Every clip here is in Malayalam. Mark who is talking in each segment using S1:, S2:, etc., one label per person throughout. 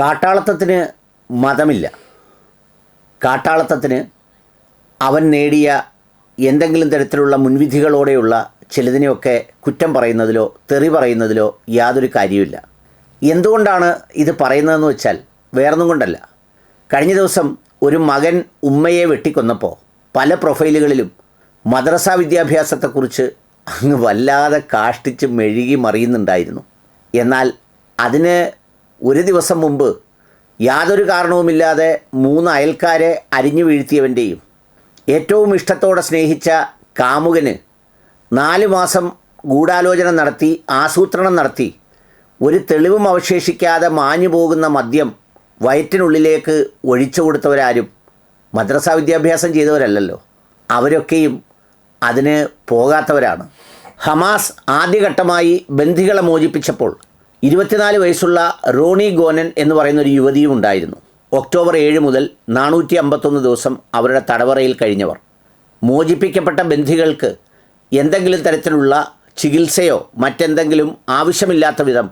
S1: കാട്ടാളത്തത്തിന് മതമില്ല. കാട്ടാളത്തത്തിന് അവൻ നേടിയ എന്തെങ്കിലും തരത്തിലുള്ള മുൻവിധികളോടെയുള്ള ചിലതിനെയൊക്കെ കുറ്റം പറയുന്നതിലോ തെറി പറയുന്നതിലോ യാതൊരു കാര്യവുമില്ല. എന്തുകൊണ്ടാണ് ഇത് പറയുന്നതെന്ന് വെച്ചാൽ വേറൊന്നും കൊണ്ടല്ല. കഴിഞ്ഞ ദിവസം ഒരു മകൻ ഉമ്മയെ വെട്ടിക്കൊന്നപ്പോൾ പല പ്രൊഫൈലുകളിലും മദ്രസ വിദ്യാഭ്യാസത്തെക്കുറിച്ച് അങ്ങ് വല്ലാതെ കാഷ്ടിച്ച് മെഴുകി മറിയുന്നുണ്ടായിരുന്നു. എന്നാൽ അതിന് ഒരു ദിവസം മുമ്പ് യാതൊരു കാരണവുമില്ലാതെ മൂന്ന് അയൽക്കാരെ അരിഞ്ഞു വീഴ്ത്തിയവന്റെയും ഏറ്റവും ഇഷ്ടത്തോടെ സ്നേഹിച്ച കാമുകന് നാല് മാസം ഗൂഢാലോചന നടത്തി ആസൂത്രണം നടത്തി ഒരു തെളിവും അവശേഷിക്കാതെ മാഞ്ഞു പോകുന്ന മദ്യം വയറ്റിനുള്ളിലേക്ക് ഒഴിച്ചു കൊടുത്തവരാരും മദ്രസ വിദ്യാഭ്യാസം ചെയ്തവരല്ലല്ലോ. അവരൊക്കെയും അതിന് പോകാത്തവരാണ്. ഹമാസ് ആദ്യഘട്ടമായി ബന്ധികളെ മോചിപ്പിച്ചപ്പോൾ ഇരുപത്തിനാല് വയസ്സുള്ള റോണി ഗോനൻ എന്ന് പറയുന്ന ഒരു യുവതിയും ഉണ്ടായിരുന്നു. ഒക്ടോബർ ഏഴ് മുതൽ നാനൂറ്റി അമ്പത്തൊന്ന് ദിവസം അവരുടെ തടവറയിൽ കഴിഞ്ഞവർ. മോചിപ്പിക്കപ്പെട്ട ബന്ധികൾക്ക് എന്തെങ്കിലും തരത്തിലുള്ള ചികിത്സയോ മറ്റെന്തെങ്കിലും ആവശ്യമില്ലാത്ത വിധം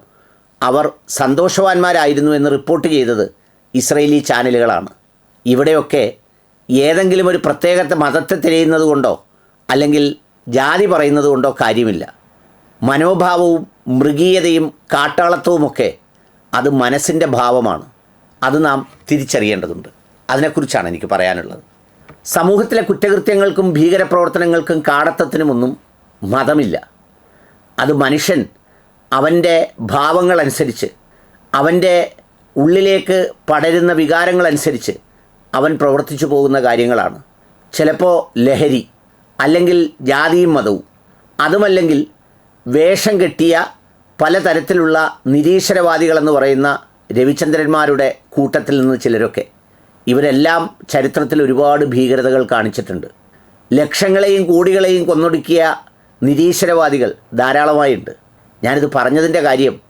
S1: അവർ സന്തോഷവാന്മാരായിരുന്നു എന്ന് റിപ്പോർട്ട് ചെയ്തത് ഇസ്രയേലി ചാനലുകളാണ്. ഇവിടെയൊക്കെ ഏതെങ്കിലും ഒരു പ്രത്യേക മതത്തെ തിരയുന്നത് കൊണ്ടോ അല്ലെങ്കിൽ ജാതി പറയുന്നത് കൊണ്ടോ കാര്യമില്ല. മനോഭാവവും മൃഗീയതയും കാട്ടാളത്വവുമൊക്കെ അത് മനസ്സിന്റെ ഭാവമാണ്. അത് നാം തിരിച്ചറിയേണ്ടതുണ്ട്. അതിനെക്കുറിച്ചാണ് എനിക്ക് പറയാനുള്ളത്. സമൂഹത്തിലെ കുറ്റകൃത്യങ്ങൾക്കും ഭീകരപ്രവർത്തനങ്ങൾക്കും കാടത്തത്തിനുമൊന്നും മതമില്ല. അത് മനുഷ്യൻ അവന്റെ ഭാവങ്ങളനുസരിച്ച് അവന്റെ ഉള്ളിലേക്ക് പടരുന്ന വികാരങ്ങളനുസരിച്ച് അവൻ പ്രവർത്തിച്ചു പോകുന്ന കാര്യങ്ങളാണ്. ചിലപ്പോൾ ലഹരി അല്ലെങ്കിൽ ജാതിയും മതവും. അതുമല്ലെങ്കിൽ വേഷം കെട്ടിയ പലതരത്തിലുള്ള നിരീശ്വരവാദികളെന്ന് പറയുന്ന രവിചന്ദ്രന്മാരുടെ കൂട്ടത്തിൽ നിന്ന് ചിലരൊക്കെ ഇവരെല്ലാം ചരിത്രത്തിൽ ഒരുപാട് ഭീകരതകൾ കാണിച്ചിട്ടുണ്ട്. ലക്ഷങ്ങളെയും കോടികളെയും കൊന്നൊടുക്കിയ നിരീശ്വരവാദികൾ ധാരാളമായുണ്ട്. ഞാനിത് പറഞ്ഞതിന്റെ കാര്യം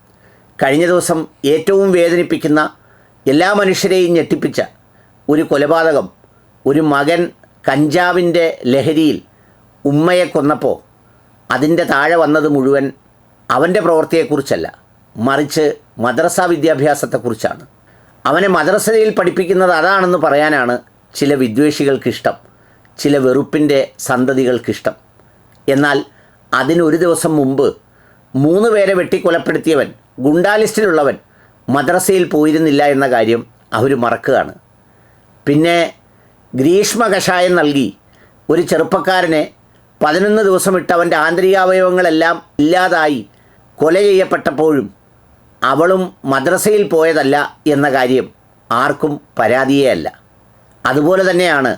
S1: കഴിഞ്ഞ ദിവസം ഏറ്റവും വേദനിപ്പിക്കുന്ന എല്ലാ മനുഷ്യരെയും ഞെട്ടിപ്പിച്ച ഒരു കൊലപാതകം ഒരു മകൻ കഞ്ചാവിന്റെ ലഹരിയിൽ ഉമ്മയെ കൊന്നപ്പോൾ അതിന്റെ താഴെ വന്നത് മുഴുവൻ അവന്റെ പ്രവൃത്തിയെക്കുറിച്ചല്ല മറിച്ച് മദ്രസ വിദ്യാഭ്യാസത്തെക്കുറിച്ചാണ്. അവനെ മദ്രസയിൽ പഠിപ്പിക്കുന്നത് അതാണെന്ന് പറയാനാണ് ചില വിദ്വേഷികൾക്കിഷ്ടം ചില വെറുപ്പിന്റെ സന്തതികൾക്കിഷ്ടം. എന്നാൽ അതിനൊരു ദിവസം മുമ്പ് മൂന്ന് പേരെ വെട്ടിക്കൊലപ്പെടുത്തിയവൻ ഗുണ്ടാലിസ്റ്റിലുള്ളവൻ മദ്രസയിൽ പോയിരുന്നില്ല എന്ന കാര്യം അവർ മറക്കുകയാണ്. പിന്നെ ഗ്രീഷ്മ കഷായം നൽകി ഒരു ചെറുപ്പക്കാരനെ പതിനൊന്ന് ദിവസം ഇട്ട് അവന്റെ ആന്തരികാവയവങ്ങളെല്ലാം ഇല്ലാതായി കൊല ചെയ്യപ്പെട്ടപ്പോഴും അവളും മദ്രസയിൽ പോയതല്ല എന്ന കാര്യം ആർക്കും പരാതിയേ അല്ല അതുപോലെ തന്നെയാണ്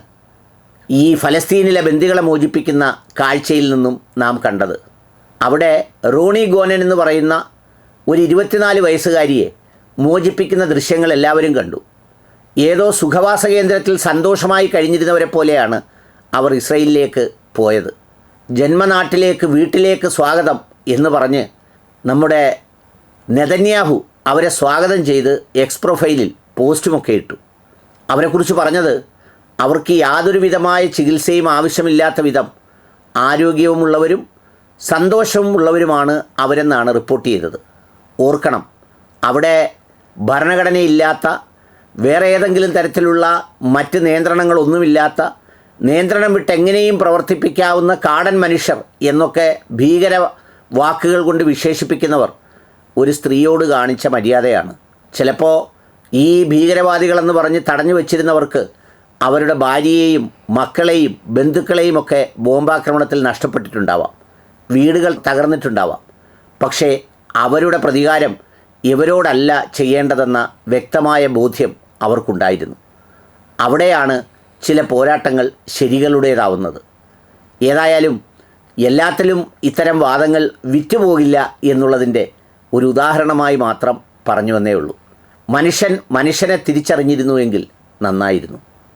S1: ഈ ഫലസ്തീനിലെ ബന്ദികളെ മോചിപ്പിക്കുന്ന കാഴ്ചയിൽ നിന്നും നാം കണ്ടത്. അവിടെ റോണി ഗോനൻ എന്ന് പറയുന്ന ഒരു ഇരുപത്തിനാല് വയസ്സുകാരിയെ മോചിപ്പിക്കുന്ന ദൃശ്യങ്ങൾ എല്ലാവരും കണ്ടു. ഏതോ സുഖവാസ കേന്ദ്രത്തിൽ സന്തോഷമായി കഴിഞ്ഞിരുന്നവരെ പോലെയാണ് അവർ ഇസ്രയേലിലേക്ക് പോയത്. ജന്മനാട്ടിലേക്ക് വീട്ടിലേക്ക് സ്വാഗതം എന്ന് പറഞ്ഞ് നമ്മുടെ നെതന്യാഹു അവരെ സ്വാഗതം ചെയ്ത് എക്സ് പ്രൊഫൈലിൽ പോസ്റ്റുമൊക്കെ ഇട്ടു. അവരെക്കുറിച്ച് പറഞ്ഞത് അവർക്ക് യാതൊരു വിധമായ ചികിത്സയും ആവശ്യമില്ലാത്ത വിധം ആരോഗ്യവുമുള്ളവരും സന്തോഷവും ഉള്ളവരുമാണ് അവരെന്നാണ് റിപ്പോർട്ട് ചെയ്തത്. ഓർക്കണം അവിടെ ഭരണഘടനയില്ലാത്ത വേറെ ഏതെങ്കിലും തരത്തിലുള്ള മറ്റ് നിയന്ത്രണങ്ങളൊന്നുമില്ലാത്ത നിയന്ത്രണം വിട്ട് എങ്ങനെയും പ്രവർത്തിപ്പിക്കാവുന്ന കാടൻ മനുഷ്യർ എന്നൊക്കെ ഭീകര വാക്കുകൾ കൊണ്ട് വിശേഷിപ്പിക്കുന്നവർ ഒരു സ്ത്രീയോട് കാണിച്ച മര്യാദയാണ്. ചിലപ്പോൾ ഈ ഭീകരവാദികളെന്ന് പറഞ്ഞ് തടഞ്ഞു വച്ചിരുന്നവർക്ക് അവരുടെ ഭാര്യയെയും മക്കളെയും ബന്ധുക്കളെയും ഒക്കെ ബോംബാക്രമണത്തിൽ നഷ്ടപ്പെട്ടിട്ടുണ്ടാവാം. വീടുകൾ തകർന്നിട്ടുണ്ടാവാം. പക്ഷേ അവരുടെ പ്രതികാരം ഇവരോടല്ല ചെയ്യേണ്ടതെന്ന വ്യക്തമായ ബോധ്യം അവർക്കുണ്ടായിരുന്നു. അവിടെയാണ് ചില പോരാട്ടങ്ങൾ ശരികളുടേതാവുന്നത്. ഏതായാലും എല്ലാത്തിലും ഇത്തരം വാദങ്ങൾ വിറ്റുപോകില്ല എന്നുള്ളതിന്റെ ഒരു ഉദാഹരണമായി മാത്രം പറഞ്ഞു വന്നേ ഉള്ളൂ മനുഷ്യൻ മനുഷ്യനെ തിരിച്ചറിഞ്ഞിരുന്നുവെങ്കിൽ നന്നായിരുന്നു.